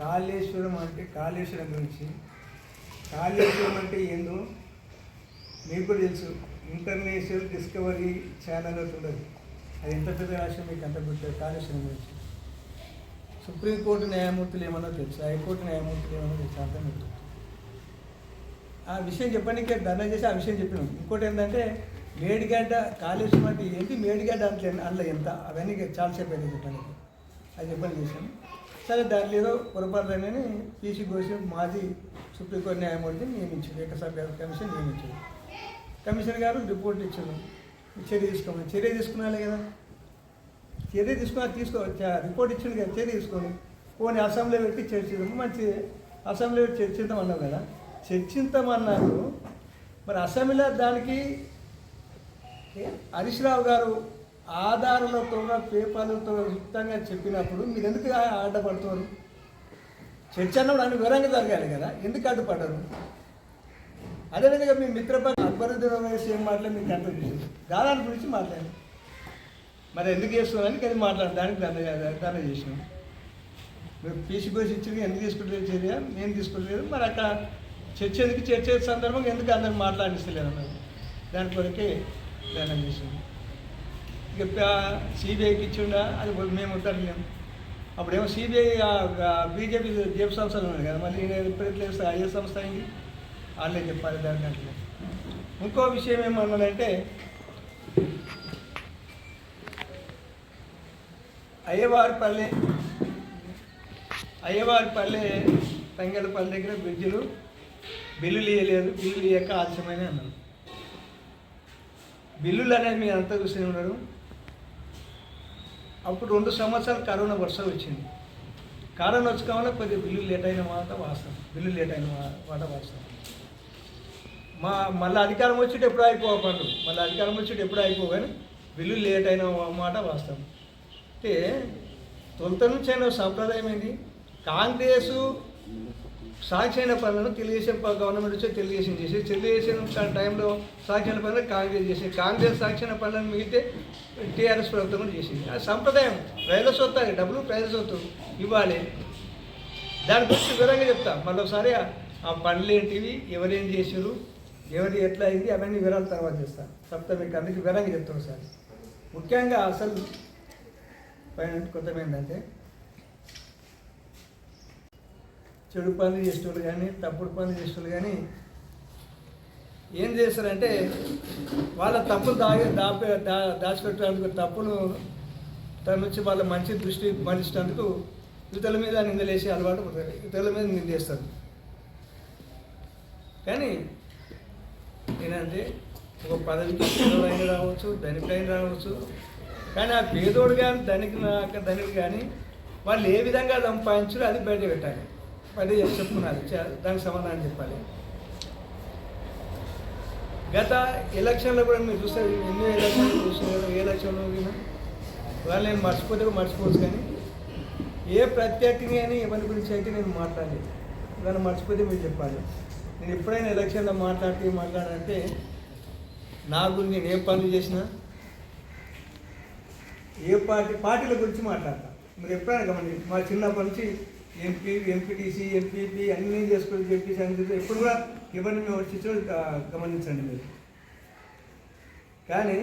కాళేశ్వరం అంటే కాళేశ్వరం గురించి. కాళేశ్వరం అంటే ఏందో మీకు కూడా తెలుసు. ఇంటర్నేషనల్ డిస్కవరీ ఛానల్ ఒకటి ఉండదు అది ఎంత పెద్ద రాష్ట్రం మీకు అంత పెట్టారు కాళేశ్వరం గురించి. సుప్రీంకోర్టు న్యాయమూర్తులు ఏమన్నా తెలుసు? హైకోర్టు న్యాయమూర్తులు ఏమన్నా తెలుసు? అంత మీకు ఆ విషయం చెప్పడానికి ధర్నా చేసి ఆ విషయం చెప్పినాం. ఇంకోటి ఏంటంటే మేడిగడ్డ కాళేశ్వరం అంటే ఏంటి మేడిగడ్డ అంటే అందులో ఎంత? అవన్నీ చాలాసేపు అయితే చెప్పడానికి. అది చెప్పని చేశాను. సరే దాంట్లో ఏదో పొరపాటునని పీసీ కోసి మాజీ సుప్రీంకోర్టు న్యాయమూర్తిని నియమించారు ఏకసభ్య కమిషన్ నియమించారు. కమిషన్ గారు రిపోర్ట్ ఇచ్చారు. చర్య తీసుకోమని. చర్య తీసుకున్నాలే కదా. చర్య తీసుకున్నా తీసుకో రిపోర్ట్ ఇచ్చింది కదా చర్య తీసుకొని. పోనీ అసెంబ్లీ పెట్టి చర్చిద్దాం మంచి అసెంబ్లీ పెట్టి చర్చిద్దాం అన్నావు కదా. చర్చిద్దామన్నారు మరి అసెంబ్లీలో దానికి హరీష్ రావు గారు ఆధారాలతో పేపర్లతో యుక్తంగా చెప్పినప్పుడు మీరు ఎందుకు అడ్డపడుతున్నారు చర్చ అన్నప్పుడు అన్ని వివరంగా జరగాలి కదా ఎందుకు అడ్డుపడ్డారు అదేవిధంగా మీ మిత్రపక్ష అక్బరుద్దీన్ రమేష్ ఏం మాట్లాడి మీకు అర్థం చేసింది దాదాపు గురించి మాట్లాడారు. మరి ఎందుకు చేస్తున్నారని అది మాట్లాడడానికి దాన్ని దండ చేసినాం. మీరు పీసీ కోసి ఇచ్చింది ఎందుకు తీసుకుంటలేదు చర్య? నేను తీసుకుంటలేదు? మరి అక్కడ చర్చ ఎందుకు చర్చ సందర్భంగా ఎందుకు అందరు మాట్లాడిస్తలేదు అన్నారు. దాని కొరకే దండం చేసింది చెప్పా సిబిఐకి ఇచ్చిండా అది మేము ఉంటారు అప్పుడేమో సిబిఐ బీజేపీ జేబు సంస్థలు ఉన్నాయి కదా మళ్ళీ నేను ప్రయత్నిస్తే ఎట్లా సంస్థ అయింది. వాళ్ళే చెప్పాలి దాని ఇంకో విషయం ఏమన్నదంటే అయ్యవారిపల్లె అయ్యవారిపల్లె తంగేళ్ళపల్లి దగ్గర బ్రిడ్జిలు బిల్లులు ఇవ్వలేదు బిల్లులు ఇవ్వక ఆలస్యమైన అన్నారు. బిల్లులు అనేది మీరు అంతా చూస్తూనే ఉన్నారు అప్పుడు రెండు సంవత్సరాలు కరోనా వర్షం వచ్చింది. కరోనా వచ్చి వల్ల కొద్దిగా బిల్లు లేట్ అయిన మాట వాస్తవం బిల్లు లేట్ అయిన మాట వాస్తవం మా మళ్ళీ అధికారం వచ్చేటి ఎప్పుడు అయిపోకండు మళ్ళీ అధికారం వచ్చేటి ఎప్పుడు అయిపోగాని బిల్లు లేట్ అయిన మాట వాస్తవం అంటే తొలుత నుంచి అయిన సంప్రదాయం ఏంటి కాంగ్రెస్ సాక్షైన పనులను తెలుగుదేశం ప- గవర్నమెంట్ వచ్చి తెలుగుదేశం చేసి తెలుగుదేశం టైంలో సాక్షైన పనులు కాంగ్రెస్ చేసి కాంగ్రెస్ సాక్షైన పనులను మిగిలితే టీఆర్ఎస్ ప్రభుత్వం కూడా చేసింది. ఆ సంప్రదాయం ప్రజల సొత్తు డబ్బులు ప్రజల సొత్తు. ఇవ్వాలి దాని గురించి వివరంగా చెప్తా. మళ్ళీ ఆ- పనులు ఏంటివి ఎవరేం చేశారు ఎవరి ఎట్లా అయింది అవన్నీ వివరాలు తర్వాత చేస్తాను చెప్తా మీకు అందుకే వివరంగా చెప్తాను సార్ ముఖ్యంగా అసలు పైన కొత్త అంటే చెడు పనులు చేసేవాళ్ళు కానీ తప్పుడు పనులు చేసేవాళ్ళు కానీ ఏం చేస్తారంటే వాళ్ళ తప్పులు దాగి దాపే దా దాచిపెట్టడానికి తప్పును తన నుంచి వాళ్ళ మంచి దృష్టి మరించినందుకు ఇతరుల మీద నిందలేసి అలవాటు పడతారు. ఇతరుల మీద నిందేస్తారు. కానీ ఏంటంటే ఒక పదవికి పేదోడైన రావచ్చు ధనికుడైన రావచ్చు. కానీ ఆ పేదోడు కానీ ధనిక ధనికుడు కానీ వాళ్ళు ఏ విధంగా సంపాదించారో అది బయట పెట్టాలి. బయట చెప్పుకున్నారు చ- దానికి సమాధానం చెప్పాలి. గత ఎలక్షన్లో కూడా మీరు చూస్తే ఎన్నో ఎలక్షన్లు చూసినారు ఏ ఎలక్షన్లో విన్నా వాళ్ళు నేను మర్చిపోతే కూడా మర్చిపోవచ్చు కానీ ఏ ప్రత్యర్థిని అని ఎవరి గురించి అయితే నేను మాట్లాడలేదు. దాన్ని మర్చిపోతే మీరు చెప్పాలి. నేను ఎప్పుడైనా ఎలక్షన్లో మాట్లాడితే మాట్లాడాలంటే నా గురించి నేను ఏ పనులు చేసినా ఏ పార్టీ పార్టీల గురించి మాట్లాడతాను మీరు ఎప్పుడైనా గమనించి మా చిన్నప్పటి నుంచి ఎంపీ ఎంపీటీసీ ఎంపీపీ అన్నీ చేసుకుని చెప్పేసి అని చెప్పి ఎప్పుడు కూడా ఎవరిని మేము వచ్చి గమనించండి మీరు. కానీ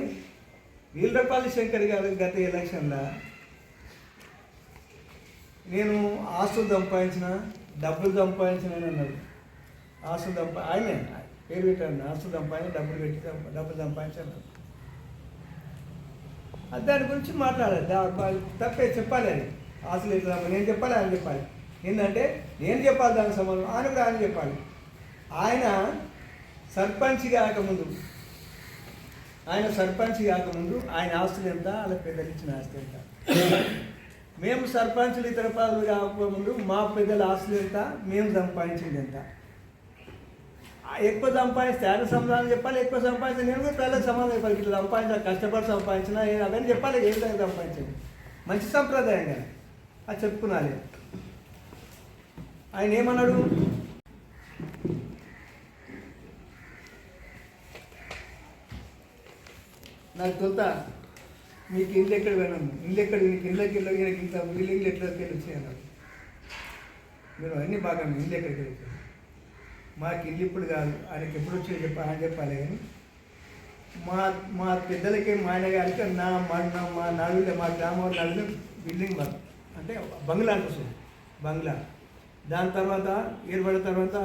వీళ్ళపల్లి శంకర్ గారు గత ఎలక్షన్లో నేను ఆస్తులు సంపాదించిన డబ్బులు సంపాదించిన అని అన్నాడు ఆస్తులు సంపా ఆయనే పేరు పెట్టాను ఆస్తులు సంపాదించి డబ్బులు పెట్టి డబ్బులు సంపాదించాను దాని గురించి మాట్లాడాలి. తప్పే చెప్పాలి అది. ఆస్తులు ఇట్లా నేను చెప్పాలి ఆయన చెప్పాలి. ఏంటంటే నేను చెప్పాలి దానికి సంబంధం ఆయన కూడా ఆయన చెప్పాలి. ఆయన సర్పంచ్ కాకముందు ఆయన సర్పంచ్ కాకముందు ఆయన ఆస్తులు ఎంత వాళ్ళ పెద్దలు ఇచ్చిన ఆస్తి ఎంత? మేము సర్పంచులు ఇతర పనులు కాకముందు మా పెద్దల ఆస్తులు ఎంత మేము సంపాదించింది ఎంత? ఎక్కువ సంపాదిస్తే ఆయన సమాధానం చెప్పాలి ఎక్కువ సంపాదిస్తే నేను కూడా పిల్లలకు సమాధానం చెప్పాలి. ఇట్లా సంపాదించాలి కష్టపడి సంపాదించినా అవన్నీ చెప్పాలి ఏం దాకా సంపాదించండి మంచి సంప్రదాయం కానీ అది చెప్పుకున్నాలి ఆయన ఏమన్నాడు? నాకు తొలుత మీకు ఇల్లు ఎక్కడ పోయినాము ఇల్లు ఎక్కడ? నీకు ఇళ్ళకి వెళ్ళి నాకు ఇంత ఇల్లు ఇల్లు ఎట్లకి వెళ్ళి మీరు అన్నీ బాగా ఇల్లు ఎక్కడికి వెళ్ళి మాకు ఇల్లు ఇప్పుడు కాదు ఆయనకి ఎప్పుడు వచ్చి చెప్ప చెప్పాలి కానీ మా మా పెద్దలకి మా ఆయన గారికి నా మా మా నడువులే మా గ్రామం నడువులే బిల్డింగ్ మాకు అంటే బంగ్లా అనుకోసం బంగ్లా. దాని తర్వాత ఏర్పడిన తర్వాత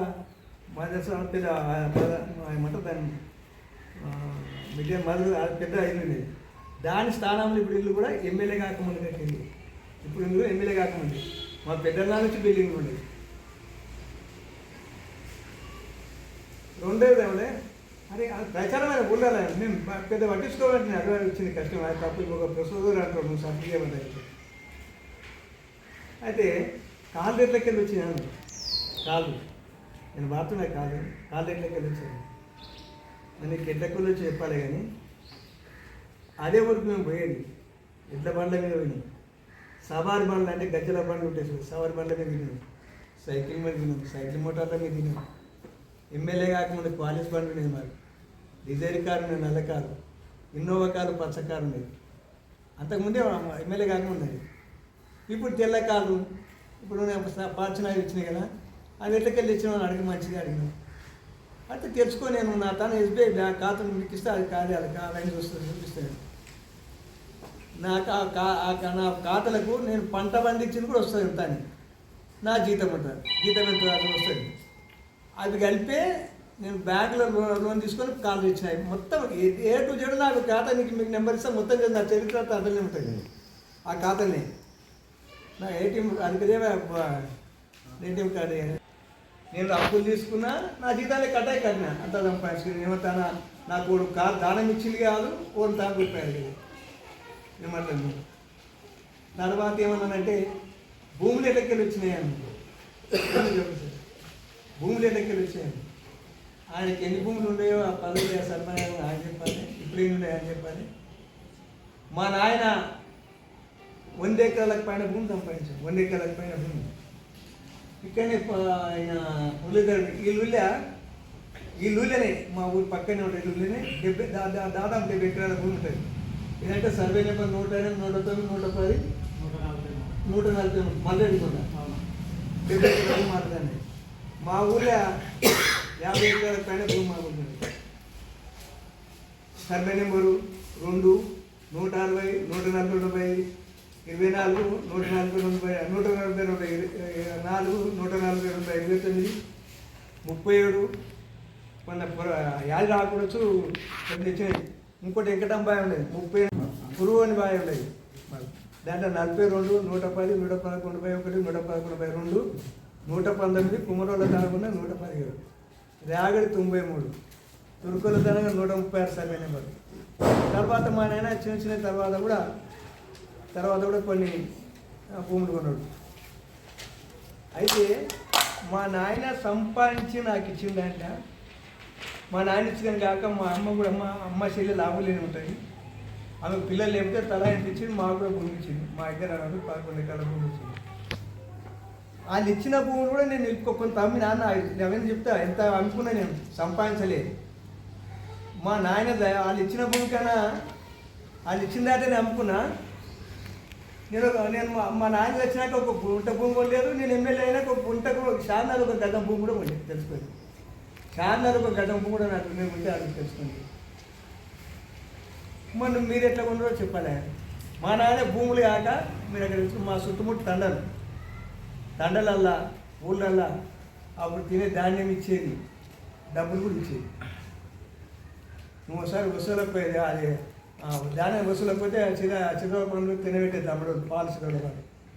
మా పెద్ద ఏమంటారు దాన్ని? మీడియా మదర్ అది పెద్ద ఇల్లు దాని స్థానంలో ఇప్పుడు ఇల్లు కూడా ఎమ్మెల్యే కాకముందు కట్టింది ఇప్పుడు ఇల్లు ఎమ్మెల్యే కాకముందు. మా పెద్దల నుంచి బిల్డింగ్ ఉండేది రెండేది ఏమంటే అరే అది ప్రచారమైన ఉండాలి మేము పెద్ద పట్టించుకోవాలంటే అడ్వాన్స్ వచ్చింది కష్టం. అది తప్పు ఒక ప్రసూదర్ అంటారు. నువ్వు అయితే కాలు రేట్లకి వెళ్ళి వచ్చినాను కాలు. నేను బాగుతున్నా కాదు కాలు రేట్లకి వెళ్ళి వచ్చాను నీకు ఎడ్ల వచ్చి చెప్పాలి కానీ అదే వరకు మేము పోయేది. ఎడ్ల బండ్ల మీద పోయినాం. సవారి బండ్లు అంటే గజ్జల బండ్లు ఉంటాయి సవారి బండ్ల మీద తిన్నాం సైకిల్ మీద తిన్నాం సైకిల్ మోటార్ల మీద తిన్నాం ఎమ్మెల్యే కాకముందు కాలేజ్ బండ్లు ఉండేది మాకు డిజైర్ కారు ఉండేది నల్ల కారు. ఇన్నోవా కారు పచ్చ కారు ఉండేది అంతకుముందే ఎమ్మెల్యే కాకముందు. అది. ఇప్పుడు తెల్ల కారు. ఇప్పుడు నేను పార్చన ఇచ్చినాయి కదా అవి ఎట్లకెళ్ళి వాళ్ళు అడిగి మంచిగా అడిగినాం అయితే తెలుసుకో నేను నా తన ఎస్బీఐ బ్యాంక్ ఖాతాను మీకు ఇస్తే అది కార్యాలు అవన్నీ చూస్తుంది చూపిస్తాను నా కా ఆ నా ఖాతాలకు నేను పంట పండించింది కూడా వస్తుంది ఎంత అని నా జీతం ఉంటుంది జీతం ఎంత వస్తుంది. అది కలిపే నేను బ్యాంకులో లోన్ తీసుకొని కాల్ ఇచ్చినాయి మొత్తం ఏ- ఏ టు జెడ్ నాకు ఖాతా నీకు మీకు నెంబర్ ఇస్తే మొత్తం చేసి నా చరిత్ర అతనే ఉంటుంది. ఆ ఖాతాని. నా ఏటీఎం అందుకనే ఏటీఎం కార్డు. నేను అప్పులు తీసుకున్నా నా జీతాలే కట్టాయి కట్టినా. అంత సంపాదించుకుని ఏమంటానా నాకు కారు దానం ఇచ్చింది కాదు ఓన్ తాను రూపాయలు కదా. ఏమంటాను తర్వాత ఏమన్నానంటే భూములు ఎటకెళ్ళి వచ్చినాయి అని భూములు ఎటకెళ్ళి వచ్చాయని ఆయనకి ఎన్ని భూములు ఉన్నాయో ఆ పదవి సర్పంచ్ ఆయన చెప్పాలి ఇప్పుడు ఎన్ని ఉన్నాయని చెప్పాలి. మా నాయన వంద ఎకరాలకు పైన భూమి సంపాదించాం వంద ఎకరాలకు పైన భూమి. ఇక్కడనే ఆయన ఉల్లిగడ్డ ఈ లుల్లె ఈ లుల్లెనే మా ఊరు పక్కనే ఉంటాయి లుల్లెనే డెబ్బై దాదాపు డెబ్బై ఎకరాల భూమి ఉంటుంది. ఇదంటే సర్వే నెంబర్ నూట ఎనిమిది నూట తొమ్మిది నూట పది? నూట నలభై మల్లెడి కొండ డెబ్బై ఎకరాల మాట్లాడండి మా ఊళ్ళో యాభై ఎకరాల పైన భూమి మా ఊళ్ళో. సర్వే నెంబరు రెండు నూట అరవై నూట నలభై నలభై ఇరవై నాలుగు నూట నలభై నలభై నూట నలభై రెండు నాలుగు నూట నలభై రెండు ఇరవై తొమ్మిది ముప్పై ఏడు మన యాది రాకూడచ్చు ఇంకోటి తెచ్చినాయి. ఇంకోటి వెంకటంబాయి ఉండేది ముప్పై గురువు అని బావి ఉండేది. దాంట్లో నలభై రెండు నూట పది నూట పదకొండు బై ఒకటి నూట పదకొండు బై రెండు నూట పంతొమ్మిది కుమరోళ్ళ దానకుండా నూట పదిహేడు. రాగడి తొంభై మూడు తురుకుల ధనంగా నూట ముప్పై ఆరు సర్వే నెంబర్ తర్వాత మా నాయన చిన్న చిన్న తర్వాత కూడా తర్వాత కూడా కొన్ని ఆ, భూములు కొన్నాడు. అయితే మా నాయన సంపాదించి నాకు ఇచ్చిందంట మా నాయన ఇచ్చిన కాక మా అమ్మ కూడా మా అమ్మ చెల్లి లాభలేని ఉంటుంది. ఆమె పిల్లలు లేకపోతే తల ఇంటి ఇచ్చింది? మాకు కూడా భూమి ఇచ్చింది. మా ఇద్దరు అన్నది పదకొండు ఎకరాల భూమి ఇచ్చింది. వాళ్ళు ఇచ్చిన భూమి కూడా నేను కొంత అమ్మి నాన్న అవన్నీ చెప్తా ఎంత అమ్ముకున్నా నేను సంపాదించలేదు మా నాయన వాళ్ళు ఇచ్చిన భూమి కన్నా వాళ్ళు ఇచ్చిన దాటనే నేను అమ్ముకున్నా నేను నేను మా మా నాయన వచ్చినాక ఒక గుంట భూమి కొనలేదు నేను ఎమ్మెల్యే అయినాక ఒక గుంటకు ఒక షార్నార్ ఒక గడ్డం భూమి కూడా కొనలేదు తెలుసుకోండి. షార్నార్ ఒక గడ్డం భూమి కూడా నాకు నేను ఉంటే అది తెలుసుకోండి. మొన్న మీరు ఎట్లా ఉండరో చెప్పాలి. మా నాన్న భూములు కాక మీరు అక్కడ మా చుట్టుముట్టు తండలు తండలల్లా ఊళ్ళల్లా అప్పుడు తినే ధాన్యం ఇచ్చేది డబ్బులు కూడా ఇచ్చేది. నువ్వు ఒకసారి వసూలకపోయేది అది ఆ, ధాన్యం వసూలకపోతే చిన్న చిన్న పండ్లు తినబెట్టేది తమ్ముడు పాలు చిన్న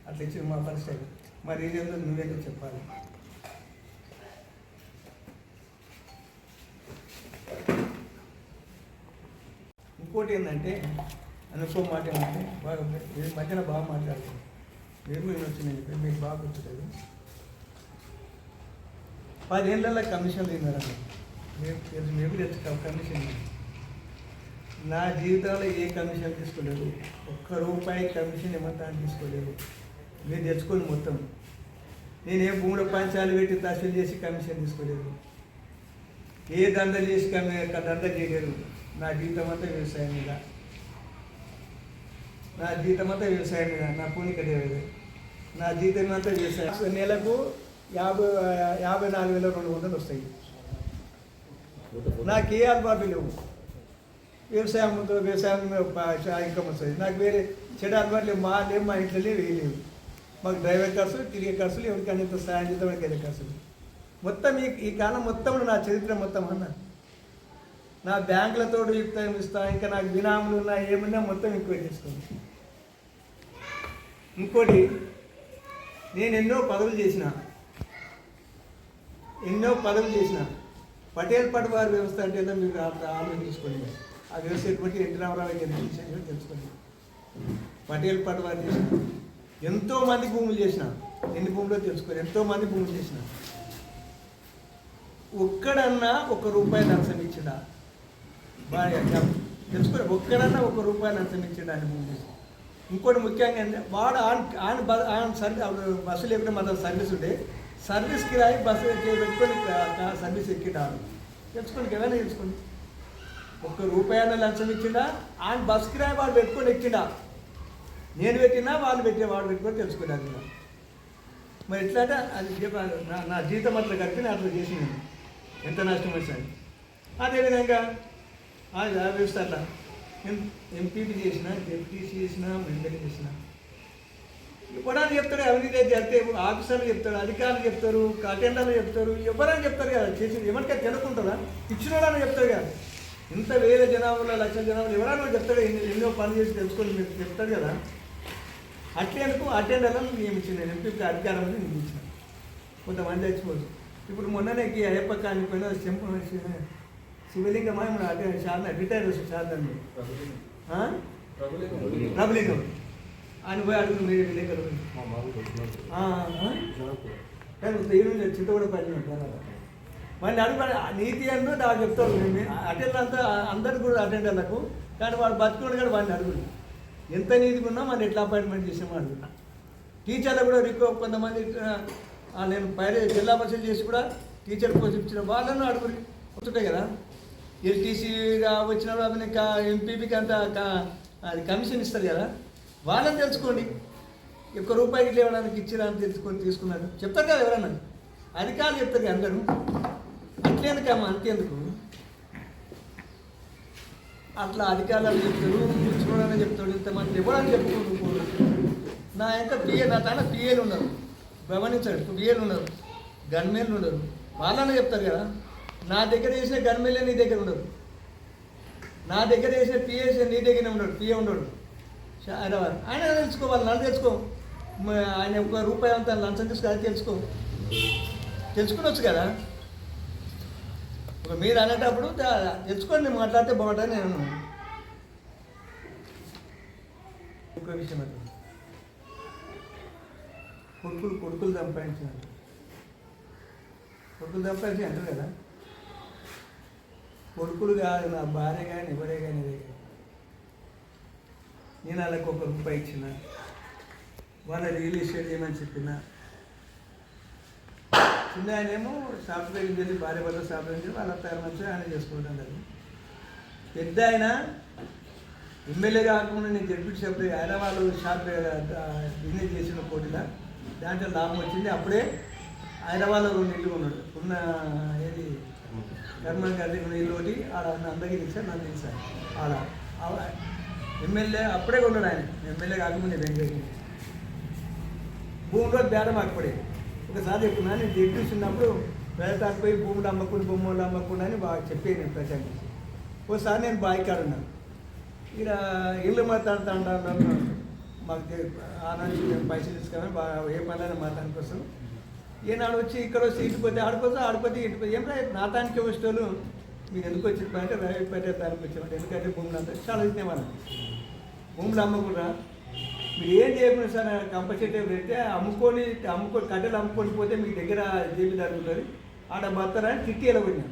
అట్లా ఇచ్చి మా పరిస్థితి. మరి ఇదేందో నువ్వే చెప్పాలి. ఇంకోటి ఏంటంటే అనుకో మాట ఏంటంటే బాగా ఈ మధ్యన బాగా మాట్లాడుతుంది. మీరు మీరు చెప్పి మీకు బాగా గుర్తులేదు. పదేళ్ళ కమిషన్ తిన్నారండి మీరు మీరు మీకు తెలుసు కమిషన్ తిన్నారు. నా జీవితంలో ఏ కమిషన్ తీసుకోలేదు. ఒక్క రూపాయి కమిషన్ ఏమంతా తీసుకోలేదు. మీరు తెచ్చుకోండి మొత్తం. నేను ఏ భూముల పంచాలు పెట్టి తహసీల్ చేసి కమిషన్ తీసుకోలేదు. ఏ దంద చేసి కమి దంద చేయలేదు. నా జీవితం అంతా వ్యవసాయం మీద. నా జీతం అంతా వ్యవసాయం మీద. నా పూనిక లేదు నా జీతం అంతా వ్యవసాయం. నెలకు యాభై యాభై నాలుగు వేల రెండు వందలు వస్తాయి. నాకు ఏ అల్బాబీ లేవు. వ్యవసాయం ఉందో వ్యవసాయం మీద ఇన్కమ్ వస్తుంది. నాకు వేరే చెడు అలవాట్లు మా లేవు మా ఇంట్లో లేవు లేవు. మాకు డ్రైవర్ ఖర్చులు తిరిగే ఖర్చులు ఎవరికైనా ఇంత సాయం చేద్దాం వెళ్ళే ఖర్చులు మొత్తం ఈ ఈ కాలం మొత్తం నా చరిత్ర మొత్తం అన్న. నా బ్యాంకులతో యుక్తం ఇస్తాను ఇంకా నాకు వినాములు ఉన్నా ఏమున్నా మొత్తం ఎక్కువ చేసుకోండి ఇంకోటి నేను ఎన్నో పదవులు చేసిన ఎన్నో పదవులు చేసిన పటేల్ పటవారి వ్యవస్థ అంటే ఏదో మీరు ఆలోచించుకోండి. ఆ వ్యవస్థ ఎటువంటి ఎన్టీ రామారావు గారు చేసారో తెలుసుకోండి. పటేల్ పటవారి చేసిన ఎంతో మంది భూములు చేసిన ఎన్ని భూములో తెలుసుకోండి ఎంతో మంది భూములు చేసిన ఒక్కడన్నా ఒక రూపాయి లంచం ఇచ్చినా బాగా తెలుసుకోండి ఒక్కడన్నా ఒక రూపాయి నష్టం ఇచ్చిండు అని భూమి చేసి ఇంకోటి ముఖ్యంగా అంటే వాడు ఆన్ ఆన్ బ- ఆన్ సర్వీస్ బస్సు లేకుండా మన సర్వీస్ ఉండే. సర్వీస్కి రాయి బస్సు పెట్టుకొని సర్వీస్ ఎక్కిటాడు తెలుసుకోండి ఏమైనా తెలుసుకోండి. ఒక్క రూపాయన లంచం ఇచ్చిండా? ఆయన బస్ కిరాయి వాడు పెట్టుకొని ఎక్కిండా? నేను పెట్టినా వాళ్ళు పెట్టిన వాడు పెట్టుకొని తెలుసుకున్నాను నేను. మరి ఎట్లా అంటే అది నా నా జీతం అట్లా కలిపి నేను అట్లా చేసి నేను. ఎంత నష్టం వచ్చాను. అదేవిధంగా అది వ్యవస్థ అట్లా. ఎం ఎంపీపీ చేసిన డెప్యూటీసీ చేసిన ఎమ్మెల్యే చేసిన. ఎవరైనా చెప్తాడు అవినీతి చేస్తే ఆఫీసర్లు చెప్తారు అధికారులు చెప్తారు అటెండర్లు చెప్తారు ఎవరైనా చెప్తారు కదా చేసి ఎవరికైనా తెలుకుంటారా ఇచ్చిన వాళ్ళని చెప్తారు కదా. ఇంత వేల జనాభాలో లక్షల జనాభాలో ఎవరైనా చెప్తాడు ఎన్ని ఎన్నో పనులు చేసి తెలుసుకొని మీరు చెప్తారు కదా. అట్లేందుకు అటెండర్లను నియమించింది నేను ఎంపీకి అధికారం నియమించిన కొంతమంది చచ్చిపోదు ఇప్పుడు మొన్ననే అయ్యప్ప కానిపోయిన చెంపు శివలింగం మన అటే శారద రిటైర్ వచ్చి శారదండి ప్రభులింగం ఆయన పోయి అడుగు మీరు విలేకరు కానీ దేవుని చింత కూడా మళ్ళీ అడుగు నీతి అంటూ నాకు చెప్తారు. అటెండ్ అంతా అందరు కూడా అటెండర్లకు కానీ వాడు బతుకుడు కానీ వాడిని అడుగుడు. ఎంత నీతిగా ఉన్నా మనం ఎట్లా అపాయింట్మెంట్ చేసేవాడు టీచర్లు కూడా రికో కొంతమంది నేను పైన జిల్లా పరిషత్ చేసి కూడా టీచర్ కోసం ఇచ్చిన వాళ్ళను అడుగురు వస్తుంటాయి కదా. ఎల్టీసీగా వచ్చినప్పుడు అతని ఎంపీపీకి అంత అది కమిషన్ ఇస్తారు కదా. వాళ్ళని తెలుసుకోండి. ఒక్క రూపాయికి ఇట్లా ఇవ్వడానికి ఇచ్చిరా అని తెలుసుకొని తీసుకున్నారు. చెప్తారు కదా ఎవరన్నా. అధికారులు చెప్తారు కదా అందరూ. అట్లేందుకమ్మా అంతేందుకు? అట్లా అధికారులు చెప్తారు కూర్చుకోవడానికి చెప్తాడు ఇంతమంది ఇవ్వడానికి చెప్పుకుంటూ నా ఎంత పిఏ నా తాన పిఏలు ఉన్నారు. గమనించాడు పిఏలు ఉన్నారు. గన్మేన్లు ఉండరు వాళ్ళని చెప్తారు కదా నా దగ్గర చేసిన గన్మేలే నీ దగ్గర ఉండదు నా దగ్గర చేసిన పిఏ నీ దగ్గర ఉండడు పిఏ ఉండడు. హైదరాబాద్ ఆయన ఆయన తెలుసుకోవాలి నన్ను తెలుసుకో. ఆయన ఒక రూపాయి అంత లంచం తీసుకు అది తెలుసుకో తెలుసుకునొచ్చు కదా. ఒక మీరు అనేటప్పుడు తెచ్చుకోండి మాట్లాడితే బాగుంటుంది నేను ఇంకో విషయం అది కొడుకులు కొడుకులు సంపాదించారు కొడుకులు సంపాదించి అంటారు కదా కొడుకులు కాదు నా భార్య కానీ ఎవరే కానీ ఇదే నేను వాళ్ళకి ఒక రూపాయి ఇచ్చిన వాళ్ళ రియల్ ఎస్టేట్ చేయమని చెప్పినా చిన్న ఆయనేమో సాఫ్ట్వేర్ ఇంజనీర్ భార్య భర్త సాఫ్ట్వేర్ ఇంజనీర్ వాళ్ళ తయారు మంచిగా ఆయన చేసుకుంటాం కదా పెద్ద ఆయన ఎమ్మెల్యే కాకుండా నేను జడ్పీ సభ్యుడు ఆయన వాళ్ళు షాప్ బిజినెస్ చేసిన పోటీలో దాంట్లో లాభం వచ్చింది. అప్పుడే హైదరాబాద్లో రెండు ఇల్లు ఉన్నాడు ఉన్న ఏది కర్మన్ గారి ఉన్న ఇల్లు ఒకటి ఆడ అందరికీ తెలిసారు నన్ను తెలిసారు ఆడ ఎమ్మెల్యే అప్పుడే కొన్నాడు ఆయన. ఎమ్మెల్యే కాకముందే బెంగళూరు. భూమిలో బేరం అప్పుడే ఒకసారి చెప్తున్నా నేను జడ్పీస్ చూసినప్పుడు వేలతాకు పోయి భూములు అమ్మకుండా బొమ్మలు అమ్మకుండా అని బాగా చెప్పాను నేను ప్రచారం ఒకసారి నేను బాయికాడు ఉన్నాను ఇక్కడ ఇల్లు మాట్లాడుతూ మాకు తె- మేము పైసలు తీసుకుని బాగా ఏ పనులైనా మాట్లాడడానికి కోసం ఈనాడు వచ్చి ఇక్కడ వచ్చి ఇటు పోతే ఆడిపోతే ఆడిపోతే ఇటు పోతే ఏం రా నాటానికి వచ్చేటోళ్ళు మీరు ఎందుకు వచ్చి అంటే రైతు దానికి వచ్చామంటే ఎందుకంటే భూములు అంతా చాలా ఇచ్చిన మనం భూములు అమ్మకుండా మీరు ఏం చేయకుండా సార్ కంపల్సరీ పెడితే అమ్ముకొని అమ్ముకొని కట్టెలు అమ్ముకొని పోతే మీ దగ్గర జీబీ జరుగుతుంది. ఆడ బత్తరా అని తిట్టి వెళ్ళబడినా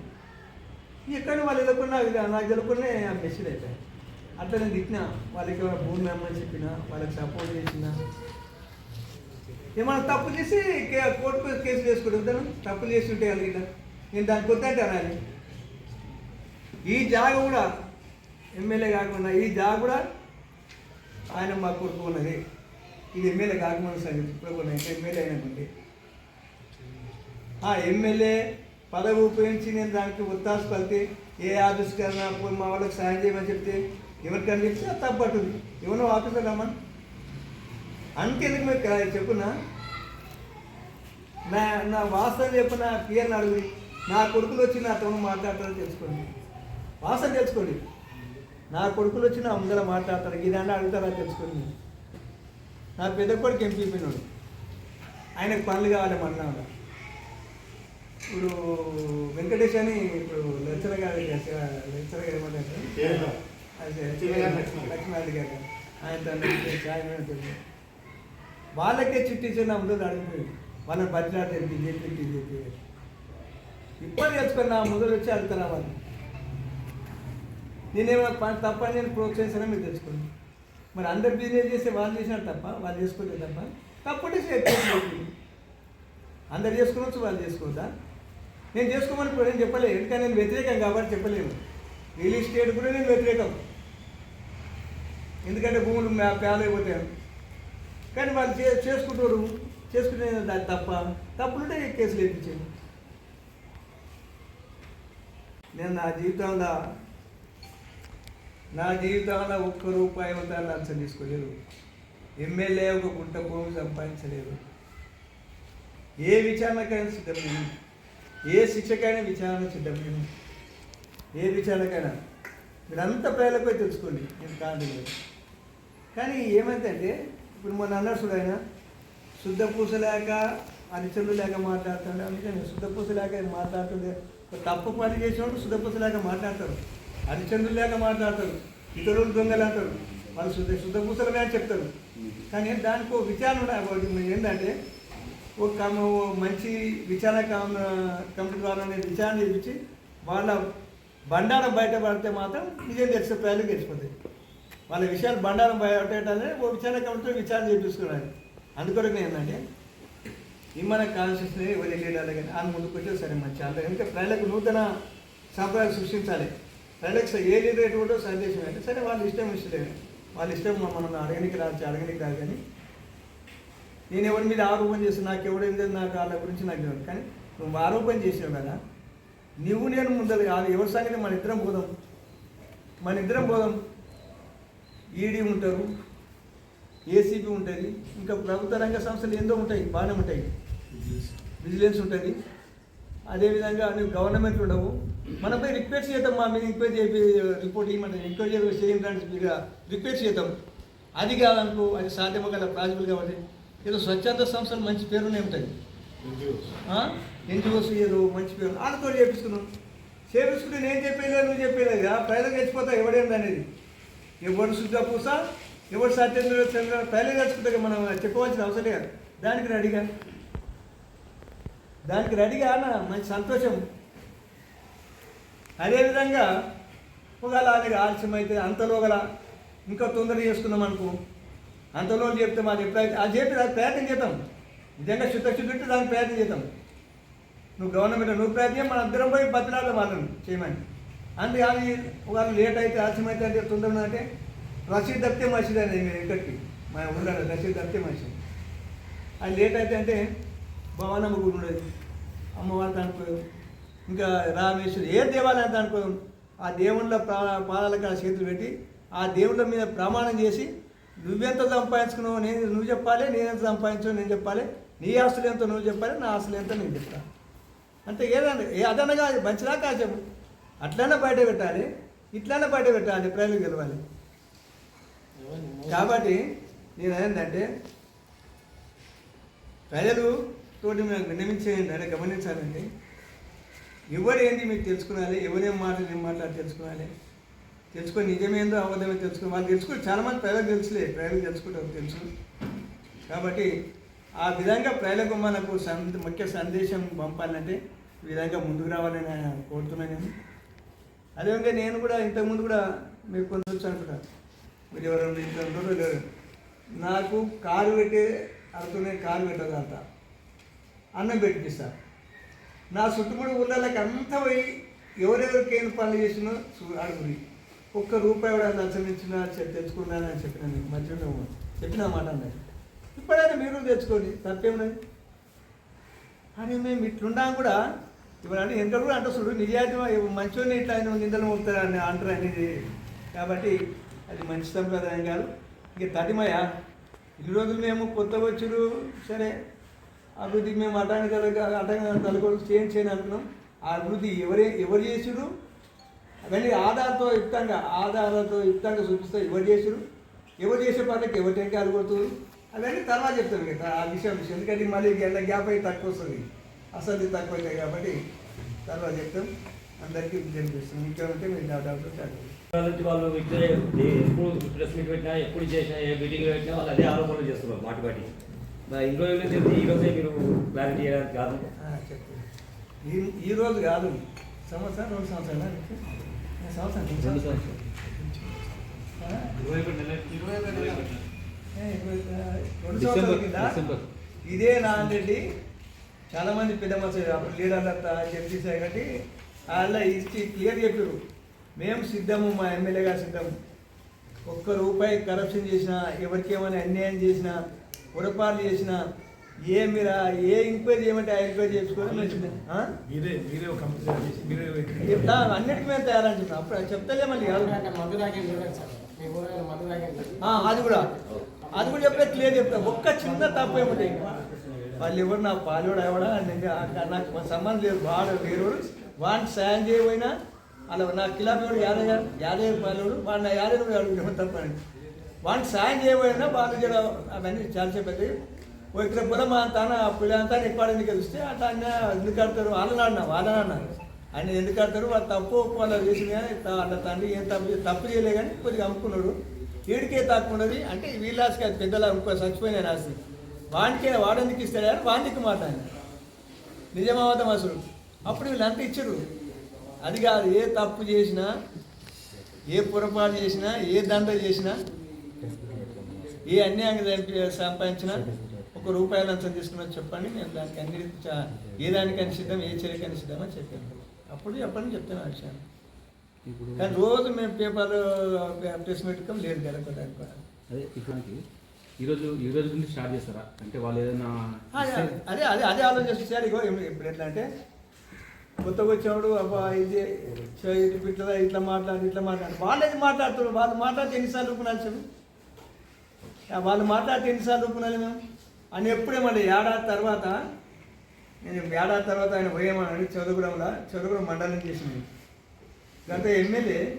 ఎక్కడ వాళ్ళు వెళ్ళకుండా నాకు వెళ్ళకుండా మెసేజ్ అయిపోయాయి అట్లా నేను తిట్టినా. వాళ్ళకి ఏమైనా భూమి అమ్మని చెప్పిన వాళ్ళకి సపోర్ట్ చేసిన. ఏమైనా తప్పు చేసి కోర్టు కేసు చేసుకుంటాను తప్పులు చేసి ఉంటే కలిగిన నేను దానికి వద్దంటే అనాలి ఈ జాగ కూడా ఎమ్మెల్యే కాకుండా ఈ జాగ కూడా ఆయన మా కొడుకు ఉన్నది ఇది ఎమ్మెల్యే కాకముందు సంగతి ఇప్పుడు కూడా ఎమ్మెల్యే అయినటువంటి. ఆ ఎమ్మెల్యే పదవి ఉపయోగించి నేను దానికి ఉత్తాసపడితే ఏ ఆఫీస్కైనా పోయి మా వాళ్ళకి సాయం చేయమని చెప్తే ఎవరికైనా చెప్తే అది తప్పట్టుంది ఎవరో ఆఫీసర్ రమ్మని. అంతెందుకు మీకు కా- చెప్పునా? నా నా వాస్తవం చెప్పిన పిఎన్ అడుగుది నా కొడుకులు వచ్చి నా తమ్ముడు మాట్లాడతారని తెలుసుకోండి. వాసన తెలుసుకోండి. నా కొడుకులు వచ్చి నా ముందర మాట్లాడతారు ఇదాన్ని అడుగుతారా? తెలుసుకోండి నా పెద్ద కొడుకు ఎంపీ పిన్నోడు ఆయనకు పనులు కావాలి మన్నాడు ఇప్పుడు వెంకటేష్ అని ఇప్పుడు లెక్చర్ గారి లెక్చర్ గారు ఏమంటారు అదే లక్ష్మణారెడ్డి గారు ఆయన ఆయన. వాళ్ళకే చిట్టి చిన్న ముందు అడిగిపోయింది వాళ్ళని బతిలాట చెప్పి చెప్పి చెప్పి నా ముందు వచ్చి అడుగుతున్నా వాళ్ళు? నేనేమో పని తప్ప నేను ప్రోత్సహిస్తానని మీరు తెచ్చుకోండి మరి అందరు బిజినెస్ చేస్తే వాళ్ళు చేసినారు తప్ప వాళ్ళు చేసుకోలేదు తప్ప తప్పటి అందరు చేసుకోవచ్చు వాళ్ళు చేసుకోవద్దా నేను చేసుకోమని కూడా నేను చెప్పలేదు ఎందుకంటే నేను వ్యతిరేకం కాబట్టి చెప్పలేను. రియల్ ఎస్టేట్ కూడా నేను వ్యతిరేకం. ఎందుకంటే భూములు మ్యా- పేలైపోతాను కానీ వాళ్ళు చే చేసుకుంటారు. చేసుకునే దాని తప్ప తప్పులుంటే కేసులు వేయించాను నేను నా జీవితంలో నా జీవితంలో ఒక్క రూపాయి అంతా లంచం తీసుకోలేదు. ఎమ్మెల్యే ఒక గుంట భూమి సంపాదించలేదు. ఏ విచారణకైనా సిద్ధమైన ఏ శిక్షకైనా విచారణ సిద్ధమైన ఏ విచారణకైనా. మీరంతా ప్రజలకు తెలుసుకోండి. నేను కాదు కానీ ఏమైందంటే ఇప్పుడు మొన్న అన్నారు చూడు ఆయన శుద్ధ పూస లేక అరిచలు లేక మాట్లాడుతుండే. అందుకని శుద్ధ పూస లేక మాట్లాడుతుండే. తప్పు పని చేసినప్పుడు శుద్ధ పూస లేక మాట్లాడతారు హరిచంద్రులు లేక మాట్లాడతారు. ఇతరులు దొంగలు అంటారు. వాళ్ళు శుద్ధ శుద్ధ పూసలమే అని చెప్తారు. కానీ దానికి ఒక విచారణ ఏంటంటే ఒక కమ- మంచి విచారణ కమ- కమిటీ ద్వారా విచారణ చేయించి వాళ్ళ బండారం బయటపడితే మాత్రం నిజం తెలిసే ప్రజలు గెలిచిపోతాయి. వాళ్ళ విషయాలు బండారం బయటపడాలని ఓ విచారణ కమిటీతో విచారణ చేపించుకున్నాను అందుకొరకు ఏంటంటే ఈ మన కాన్షియస్ని ఎవరు వెళ్ళాలి కానీ ఆయన ముందుకు వచ్చే సరే మంచి అంత ఎందుకంటే ప్రజలకు నూతన సంప్రదాయాలు సృష్టించాలి. ప్రజలకు స- ఏ లీడర్ ఎటువంటో సందేశం అంటే సరే వాళ్ళ ఇష్టం ఇష్టమే. వాళ్ళ ఇష్టం మనం అడగనికి రాదు అడగనికి రాదు కానీ నేను ఎవరి మీద ఆరోపణ చేసి నాకు ఎవడైంది నాకు వాళ్ళ గురించి నాకు తెలియదు. కానీ నువ్వు ఆరోపణ చేసావు కదా నువ్వు నేను ముందర కాదు ఎవరి సంగతి మన ఇద్దరం పోదాం. మన ఇద్దరం పోదాం. ఈడీ ఉంటారు ఏసీబీ ఉంటుంది ఇంకా ప్రభుత్వ రంగ సంస్థలు ఎంతో ఉంటాయి బాగానే ఉంటాయి. విజిలెన్స్ ఉంటుంది. అదేవిధంగా నువ్వు గవర్నమెంట్ ఉండవు. మనం పోయి రిక్వెస్ట్ చేద్దాం మా మీద ఎంక్వైరీ చేపి రిపోర్ట్ ఇవ్వమంటే ఎంక్వైరీ చేయండి మీరు రిక్వెస్ట్ చేద్దాం. అది కాదనుకో అది సాధ్యమో కదా పాసిబుల్ కాబట్టి ఏదో స్వచ్ఛంద సంస్థలు మంచి పేరునే ఉంటాయి. ఎన్జిఓస్ ఏదో మంచి పేరు. వాళ్ళతో చేపిస్తున్నాం. చేపించుకుంటే నేను చెప్పేలేదు నువ్వు చెప్పేలేదు కదా ప్రజలకు తెచ్చిపోతా ఎవడేంది అనేది. ఎవడు శుద్ధ పూస ఎవడు సత్యేంద్ర చంద్ర ప్రజలు తెచ్చుకుంటే మనం చెప్పవలసిన అవసరం లేదు. దానికి రెడీగా. దానికి రెడీగా అన్న మంచి సంతోషం. అదేవిధంగా ఒకవేళ అది ఆలస్యం అయితే అంతలో గల ఇంకా తొందర చేసుకుందాం అనుకో. అంతలో చెప్తే మాది ఎప్పుడైతే అది చెప్పి దానికి ప్రయత్నం చేద్దాం. నిజంగా శుద్ధ శుద్ధి దానికి ప్రయత్నం చేద్దాం. నువ్వు గవర్నమెంట్ నువ్వు ప్రయత్నం మన అందరం పోయి బతిలాడ వాళ్ళని చేయమని. అందుకే అది ఒకవేళ లేట్ అయితే ఆలస్యం అయితే అంటే తొందరగా అంటే రసీద్ తప్పితే మంచిది అనేది మీరు ఇక్కడికి మా ఊళ్ళో రసీద్ తప్పితే మంచిది అది లేట్ అయితే అంటే భవానమ్మ గుడి ఉండేది. అమ్మవారికి అనుకోదు ఇంకా రామేశ్వరి ఏ దేవాలయం అనుకోదు ఆ దేవుళ్ళ ప్రా పాదాల ఆ చేతులు పెట్టి ఆ దేవుళ్ళ మీద ప్రమాణం చేసి నువ్వెంత సంపాదించుకున్నావు నేను నువ్వు చెప్పాలి నేనెంత సంపాదించావు నేను చెప్పాలి నీ ఆస్తులు ఎంతో నువ్వు చెప్పాలి నా ఆస్తులు ఎంతో నేను చెప్తాను అంటే ఏదన్నా ఏ అదనగా మంచిదా కాసేపు అట్లనే బయట పెట్టాలి ఇట్లనే బయట పెట్టాలి ప్రజలు గెలవాలి. కాబట్టి నేను ఏంటంటే ప్రజలు తోటి మేము విన్నవించేయండి అంటే గమనించాలండి ఎవరు ఏంటి మీరు తెలుసుకోవాలి ఎవరేం మాటలు ఏం మాట్లాడి తెలుసుకోవాలి తెలుసుకొని నిజమేందో అబద్ధమే తెలుసుకుని వాళ్ళు తెలుసుకుని చాలామంది ప్రజలకు తెలుసులే. ప్రజలు తెలుసుకుంటారు తెలుసు. కాబట్టి ఆ విధంగా ప్రజలకు మనకు సంద ముఖ్య సందేశం పంపాలంటే ఈ విధంగా ముందుకు రావాలని నేను కోరుతున్నాను నేను. అదేవిధంగా నేను కూడా ఇంతకుముందు కూడా మీకు కొంత వచ్చి మీరు ఎవరైనా ఇంట్లో లేరు. నాకు కారు పెట్టే అడుగుతున్నాయి కారు పెట్టదంట అన్నం పెట్టిస్తా నా చుట్టుముడు ఊళ్ళకి అంతా పోయి ఎవరెవరికి ఏం పనులు చేసినా చూ- అడుగురి. ఒక్క రూపాయి కూడా లంచం తెచ్చుకున్నానని చెప్పినాను మధ్యలో చెప్పిన మాట అన్నది ఇప్పుడైనా మీరు తెచ్చుకోండి. తప్పేమున్నది అని మేము ఇట్లుండా కూడా ఇవన్నీ ఎంత కూడా అంటే చూడు నిజాయితీ మంచోని ఇట్లా ఆయన నిందలు మోపుతారు అంటారు అనేది కాబట్టి అది మంచి సంప్రదాయం కాదు. ఇంక తటిమయ ఇన్ని రోజులు మేము కొత్త వచ్చుడు సరే. అభివృద్ధి మేము అటాన్ని కలగ అటంగా కలగొడు చేయని అనుకున్నాం. ఆ అభివృద్ధి ఎవరే ఎవరు చేసుడు అవన్నీ ఆధార్తో యుక్తంగా ఆధారాలతో యుక్తంగా చూపిస్తే ఎవరు చేసుడు ఎవరు చేసే పనులకు ఎవరు టెంకాయలు కొడుతుంది అవన్నీ తర్వాత చెప్తాను కదా ఆ విషయం విషయం. ఎందుకంటే మళ్ళీ గంట గ్యాప్ అయితే తక్కువ వస్తుంది. అసలు తక్కువ అవుతాయి కాబట్టి తర్వాత చెప్తాం. అందరికీ విజయం చేస్తాం. మీరు డౌట్ డౌట్ నుంచి వాళ్ళు ఎప్పుడు ప్రెస్ మీట్ పెట్టినా ఎప్పుడు చేసినా ఏ మీటింగ్ పెట్టినా వాళ్ళు అదే ఆరోపణలు చేస్తున్నారు మాటి. ఇన్ని రోజులు మీరు క్లారిటీ చేయడానికి కాదు ఆ, చెప్తాను ఈ ఈ రోజు కాదు. సంవత్సరం రెండు సంవత్సరాలు సంవత్సరం రెండు సంవత్సరాలు. రెండు సంవత్సరాల కింద? ఇదే నాన్నరెడ్డి చాలా మంది పెద్ద మనుషులు అప్పుడు లీడర్లంతా చెప్పేసి కాబట్టి వాళ్ళ ఇచ్చి క్లియర్ చెప్పారు. మేము సిద్ధము మా ఎమ్మెల్యే గారు సిద్ధము. ఒక్క రూపాయి కరప్షన్ చేసినా ఎవరికి ఏమైనా అన్యాయం చేసినా పొరపాట్లు చేసినా ఏ మీరు ఏ ఎంక్వైరీ చేయమంటే ఆ ఎంక్వైరీ చేసుకొని మేము సిద్ధం. ఆ? మీరే మీరే ఒక కంపెనీ చేసి మీరే చెప్తా అన్నిటికీ మేము తయారని చెప్పిన అప్పుడు చెప్తలే మళ్ళీ అది కూడా. అది కూడా చెప్తే క్లియర్ చెప్తా. ఒక్క చిన్న తప్పు ఏమిటి వాళ్ళు ఎవరు నా పాలోడు ఎవడా? నాకు సంబంధం లేదు. వాడు వేరేవాడు. వాడిని సాయం చేయబోయినా అలా నా కిలాపేవాడు యాదయ్య యాదయ్య పాలోడు. వాడు నా యాదయ్య అడుగుతాం తప్పని? వాడిని సాయం చేయబోయినా వాళ్ళు అవన్నీ చాలా చెప్పేది. ఓ ఇక్కడ కూడా మా తన పిల్లంతా ఎక్కువ ఎందుకు కలిస్తే అట్లా అన్న ఎందుకు కడతారు వాళ్ళని అన్నా వాళ్ళని అన్నారు ఆయన ఎందుకు కడతారు వాళ్ళు తప్పు వాళ్ళు చేసిన కానీ తండ్రి ఏం తప్పు తప్పు చేయలే కానీ కొద్దిగా అమ్ముకున్నాడు. వీడికే తక్కువ ఉన్నది అంటే వీళ్ళాస్కి అది పెద్దల ఇంకో చచ్చిపోయిన రాసి వాడికే వాడెందుకు ఇస్తాడు అని వానికి మాట ఆయన. నిజమావతం అసలు అప్పుడు వీళ్ళంతా ఇచ్చారు. అది కాదు ఏ తప్పు చేసినా ఏ పొరపాటు చేసినా ఏ దండ చేసినా ఏ అన్యాయంగా సంపాదించినా ఒక రూపాయలు అంతం తీసుకున్నా చెప్పండి నేను దానికి అన్ని ఏ దానికని సిద్ధం ఏ చర్యకని సిద్ధం అని చెప్పాను. అప్పుడు చెప్పండి చెప్తాను ఆ విషయాన్ని కానీ రోజు మేము పేపర్ ప్రెస్ మీట్కం లేదు కూడా. అదే ఇప్పుడు ఈరోజు ఈ రోజు నుంచి స్టార్ట్ చేస్తారా? అంటే వాళ్ళు ఏదైనా అదే అదే అదే ఆలోచిస్తారు ఇగో ఇప్పుడు ఎట్లా అంటే కొత్తగా వచ్చినప్పుడు అబ్బా ఇది ఇట్లా ఇట్లా మాట్లాడి ఇట్లా మాట్లాడి. వాళ్ళు ఏది మాట్లాడుతున్నారు. వాళ్ళు మాట్లాడితే ఎన్నిసార్లు చెప్పు. వాళ్ళు మాట్లాడితే ఎన్నిసార్లు ఒప్పుకున్నాను మేము? అని ఎప్పుడే మళ్ళీ ఏడాది తర్వాత నేను ఏడాది తర్వాత ఆయన పోయేమని చదువుగూడెంలో చదువుగూడెం మండలం చేసింది. గత ఎమ్మెల్యే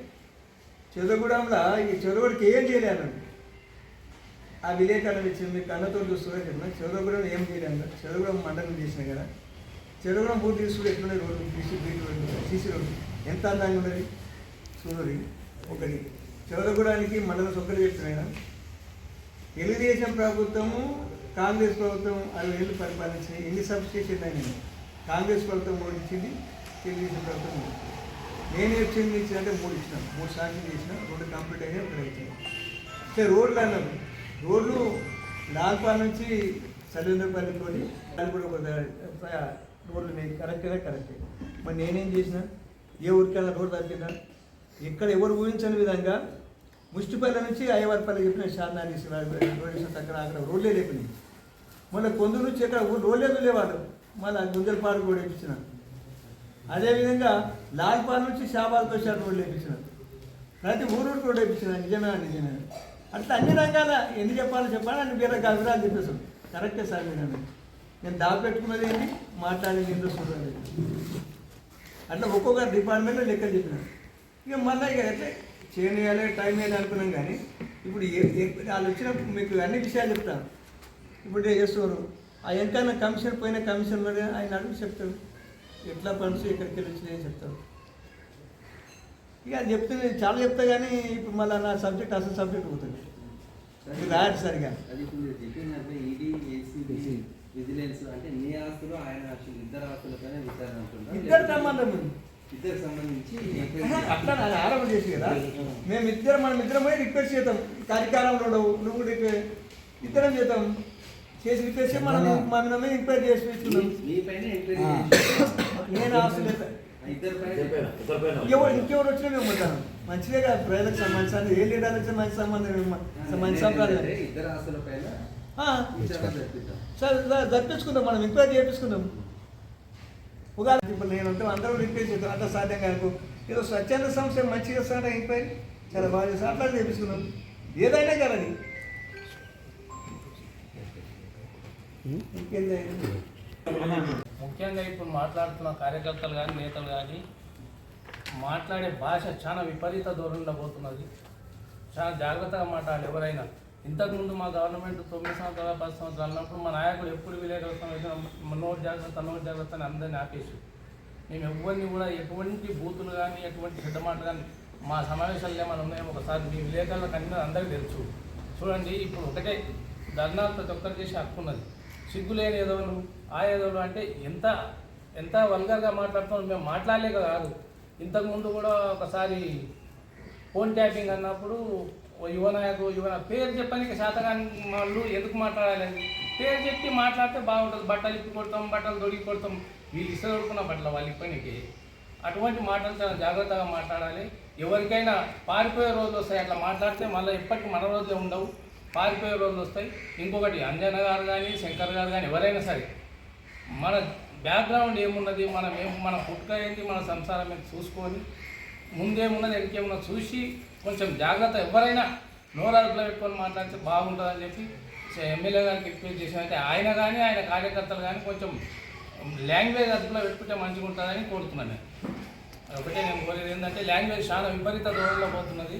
చదువుగూడెంలో ఈ చదువుడికి ఏం చేయలేను. ఆ విలేకరణ ఇచ్చింది కన్నతో చూస్తున్నా చెప్పిన చదువుగూడెం ఏం చేయలేను. చదువుగూడెం మండలం చేసిన కదా. చదువుగూడెం పూర్తి తీసుకుని ఎట్లున్నాయి road? BC BT road CC road. ఎంత అందంగా ఉన్నది? చూడండి ఒకటి. చదువుకోవడానికి మండలం సొక్కలు చెప్తున్నాయి తెలుగుదేశం ప్రభుత్వము కాంగ్రెస్ ప్రభుత్వం అరవై ఏళ్ళు పరిపాలించిన ఎన్ని సబ్స్టేషన్ అయినాయి కాంగ్రెస్ ప్రభుత్వం మూడు ఇచ్చింది తెలుగుదేశం ప్రభుత్వం మూడు ఇచ్చింది. నేను వచ్చింది ఇచ్చినట్టే మూడు ఇచ్చిన. మూడు సార్లు చేసిన రెండు కంప్లీట్ అయినాయి ఒకటి ఇచ్చిన అంటే రోడ్లు అన్నారు. రోడ్లు లాల్పాల్ నుంచి సలీంద్రపల్లి తోటి అది కూడా ఒక రోడ్లు నేను కరెక్టేనా కరెక్టే. మరి నేనేం చేసిన? ఏ ఊరికైనా రోడ్డు తప్పిందా ఇక్కడ ఎవరు ఊహించని విధంగా ముష్టిపల్లి నుంచి అయ్యవారిపల్లి చెప్పిన శారనాదీసి రోడ్డు అక్కడ అక్కడ రోడ్లే లేపినాయి. మొన్న కొందరు నుంచి ఎక్కడ రోడ్లే వెళ్ళేవాడు మళ్ళీ గుంజలపాడు కూడా వేయించిన అదేవిధంగా లాల్పాల్ నుంచి షాబాద్తో షాట్ రోడ్లు వేయించిన ప్రతి ఊరు రోడ్డు వేయించిన నిజమే నిజమే. అట్లా అన్ని రంగాల ఎన్ని చెప్పాలో చెప్పాలి అని వేరే అభిప్రాయాలు చెప్పేసాం కరెక్టే సార్ నేను నేను దాపెట్టుకున్నది ఏంటి? మాట్లాడేది ఏంటో చూడాలి. అట్లా ఒక్కొక్క డిపార్ట్మెంట్లో లెక్కలు చెప్పిన ఇక మళ్ళీ ఇక అయితే చేయనియాలి టైం వేయాలి అనుకున్నాం కానీ ఇప్పుడు వాళ్ళు వచ్చినప్పుడు మీకు అన్ని విషయాలు చెప్తాను ఇప్పుడు చేస్తున్నారు ఆ ఎంకన్నా కమిషన్ పోయిన కమిషన్ మరి ఆయన అడుగు చెప్తాడు. ఎట్లా ఫండ్స్ ఎక్కడికి వెళ్ళి వచ్చినాయని చెప్తాడు. ఇక అది చెప్తే చాలా చెప్తా కానీ ఇప్పుడు మళ్ళీ నా సబ్జెక్ట్ అసలు సబ్జెక్ట్ పోతుంది. రాయడు సరిగా. అది ఇప్పుడు మీరు చెప్పిందంటే ఈడీ ఏసీబీ విజిలెన్స్ అంటే మీ ఆస్తులు ఆయన ఆస్తులు ఇద్దరు ఆస్తులపైన విచారణ ఇద్దరు సంబంధం ఉంది. ఇద్దరికి సంబంధించి అట్లా ఆరోపణ చేసి కదా? మేము ఇద్దరం మనం ఇద్దరం పోయి రిక్వెస్ట్ చేద్దాం. కార్యకాలంలో ఉండవు నువ్వు రిక్వెస్ట్ ఇద్దరం చేద్దాం. చేసి రిక్వెస్ట్ చేసి మనం మన మీద ఎంక్వైరీ చేసి నేను. ఇద్దరు పైన. ఇంకెవరు ఇంకెవరు వచ్చినా మేము ఉంటాను మంచిదే కాదు ప్రజలకు సంబంధించి ఏ లీడర్లకు మంచి సంబంధం మంచి సంప్రదాయం ఇద్దరు ఆస్తుల పైన సరే సరే, జరిపించుకుందాం. మనం ఎంక్వైరీ చేపించుకుందాం. ఉగాది ఇప్పుడు నేను అంటే అందరూ రిక్వెస్ట్ చేస్తాను అట్లా సాధ్యం కాదు. ఏదో స్వచ్ఛంద సంస్థ మంచిగా సార్ ఎంక్వైరీ చాలా బాగా చేస్తారు అట్లా చేపిస్తున్నాం ఏదైనా కదండి ముఖ్యంగా ఇప్పుడు మాట్లాడుతున్న కార్యకర్తలు కానీ నేతలు కానీ మాట్లాడే భాష చాలా విపరీత దూరంలో పోతున్నది. చాలా జాగ్రత్తగా మాట్లాడాలి ఎవరైనా. ఇంతకుముందు మా గవర్నమెంట్ తొమ్మిది సంవత్సరాలు పది సంవత్సరాలు ఉన్నప్పుడు మా నాయకుడు ఎప్పుడు విలేకరుల సమావేశం నోట్ జాగ్రత్త నోట్ జాగ్రత్త అని అందరినీ ఆపేసి మేము ఎవరిని కూడా ఎటువంటి బూతులు కానీ ఎటువంటి చెడ్డ మాటలు కానీ మా సమావేశాలు ఏమైనా ఉన్నాయో ఒకసారి మీ విలేకరులకు అన్నీ అందరికీ తెలుసు. చూడండి ఇప్పుడు ఒకటే ధర్నాలు ప్రతి ఒక్కరు చేసి హక్కు ఉన్నది. సిగ్గులేని ఏదోలు ఆ ఏదోలు అంటే ఎంత ఎంత వల్గర్గా మాట్లాడుతున్నాం మేము మాట్లాడలేక కాదు. ఇంతకుముందు కూడా ఒకసారి ఫోన్ ట్యాపింగ్ అన్నప్పుడు ఓ యువ నాయకుడు యువ పేరు చెప్పడానికి శాతగాని వాళ్ళు ఎందుకు మాట్లాడాలని పేరు చెప్పి మాట్లాడితే బాగుంటుంది. బట్టలు ఇప్పి కొడతాం బట్టలు దొరికి కొడతాం. వీళ్ళు ఇష్టపడుకున్న బట్టలు వాళ్ళు ఇప్పటికి. అటువంటి మాటలు చాలా జాగ్రత్తగా మాట్లాడాలి. ఎవరికైనా పారిపోయే రోజులు వస్తాయి. అట్లా మాట్లాడితే మళ్ళీ ఎప్పటికీ మన రోజులే ఉండవు. పారిపోయే రోజులు వస్తాయి. ఇంకొకటి అంజన గారు కానీ శంకర్ గారు కానీ ఎవరైనా సరే మన బ్యాక్గ్రౌండ్ ఏమున్నది? మనం ఏం మన పుట్టుక ఏంటి మన సంసారం ఏంటి చూసుకొని ముందేమున్నది? వెనకేమున్నది? చూసి కొంచెం జాగ్రత్త ఎవరైనా నోరు అదుపులో పెట్టుకొని మాట్లాడితే బాగుంటుందని చెప్పి ఎమ్మెల్యే గారికి రిక్వెస్ట్ చేసినట్టే ఆయన కానీ ఆయన కార్యకర్తలు కానీ కొంచెం లాంగ్వేజ్ అదుపులో పెట్టుకుంటే మంచిగా ఉంటుందని కోరుతున్నాను నేను. ఒకటే నేను కోరేది ఏంటంటే లాంగ్వేజ్ చాలా విపరీత దూరంలో పోతున్నది.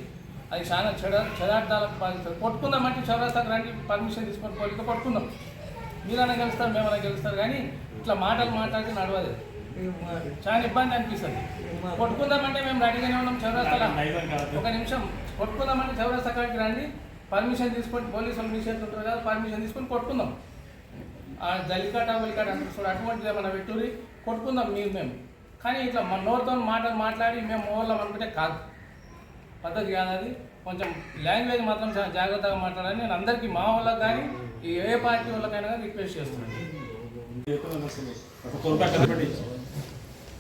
అది చాలా చెడ చెడార్థాలకు పాలిస్తుంది కొట్టుకుందామంటే చౌరాస్తాకు రండి పర్మిషన్ తీసుకొని పోలిక కొట్టుకుందాం. మీరైనా గెలుస్తారు మేమైనా గెలుస్తారు. కానీ ఇట్లా మాటలు మాట్లాడితే నడవలేదు చాలా ఇబ్బంది అనిపిస్తుంది. కొట్టుకుందామంటే మేము రెడీగానే ఉన్నాం చౌరస్తాలో. ఒక నిమిషం కొట్టుకుందామంటే చౌరస్తా కాడికి రండి. పర్మిషన్ తీసుకొని పోలీసులు నిషేధం ఉంటారు కదా పర్మిషన్ తీసుకొని కొట్టుకుందాం. ఆ జల్లికట అంటారు చూడు అటువంటిది ఏమైనా పెట్టురి కొట్టుకుందాం మీరు మేము. కానీ ఇట్లా మన నోరుతో మాటలు మాట్లాడి మేము ఓళ్ళం అనుకుంటే కాదు. పద్ధతి కాదు అది. కొంచెం లాంగ్వేజ్ మాత్రం చాలా జాగ్రత్తగా మాట్లాడాలని నేను అందరికీ మా వాళ్ళకి కానీ ఈ ఏ పార్టీ వాళ్ళకైనా కానీ రిక్వెస్ట్ చేస్తున్నాను.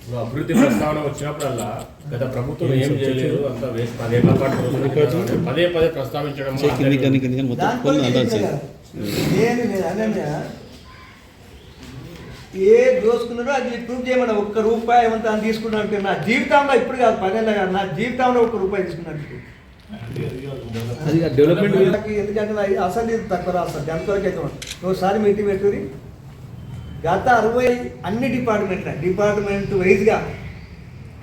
ఇప్పుడు అభివృద్ధి ప్రస్తావన వచ్చినప్పుడల్లా గత ప్రభుత్వం ఏం చేయలేదు అంత రోజులు కింద? పదే పదే ప్రస్తావించడం ఏ దోసుకున్నారో అది ప్రూవ్ చేయమన్నా ఒక్క రూపాయి ఏమంతా అని తీసుకున్నాను నా జీవితంలో ఇప్పుడు కాదు. పదేళ్ళ కాదు. నా జీవితంలో ఒక్క రూపాయి తీసుకున్నాను డెవలప్మెంట్ ఎందుకంటే అసలు ఇది తక్కువ రాస్తారు. దాని కొరకు అయితే ఒకసారి మీటింగ్ పెట్టుకుని గత అరవై అన్ని డిపార్ట్మెంట్ల డిపార్ట్మెంట్ వైజ్గా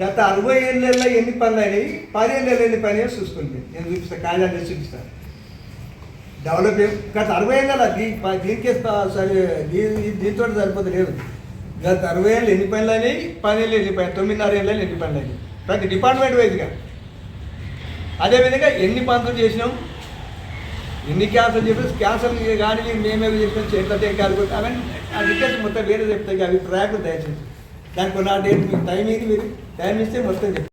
గత అరవై ఏళ్ళల్లో ఎన్ని పనులు అయినాయి పదేళ్ళలో ఎన్ని పని అయినాయో చూసుకుంటే. నేను చూపిస్తాను కాలేజీ చూపిస్తాను డెవలప్ గత అరవై ఏళ్ళ దీ దీనికే సరే దీంతో సరిపోతుంది లేదు. గత అరవై ఏళ్ళు ఎన్ని పనులు అయినాయి పదేళ్ళు ఎన్ని పని తొమ్మిదిన్నర ఏళ్ళు ఎన్ని పనులు అయినాయి ప్రతి డిపార్ట్మెంట్ వైజ్గా. అదేవిధంగా ఎన్ని పనులు చేసినాం? ఎన్ని క్యాన్సల్ చెప్పేసి క్యాన్సల్ కానీ మేమే చేసినాం చేతితో కాదు. అవన్నీ ఆ టికెట్ మొత్తం వేరే చెప్తాయి. అవి ట్రాక్ దయచేసి. దానికి నా డేట్ మీకు టైం ఇది మీరు టైం ఇస్తే మొత్తం చెప్తాను.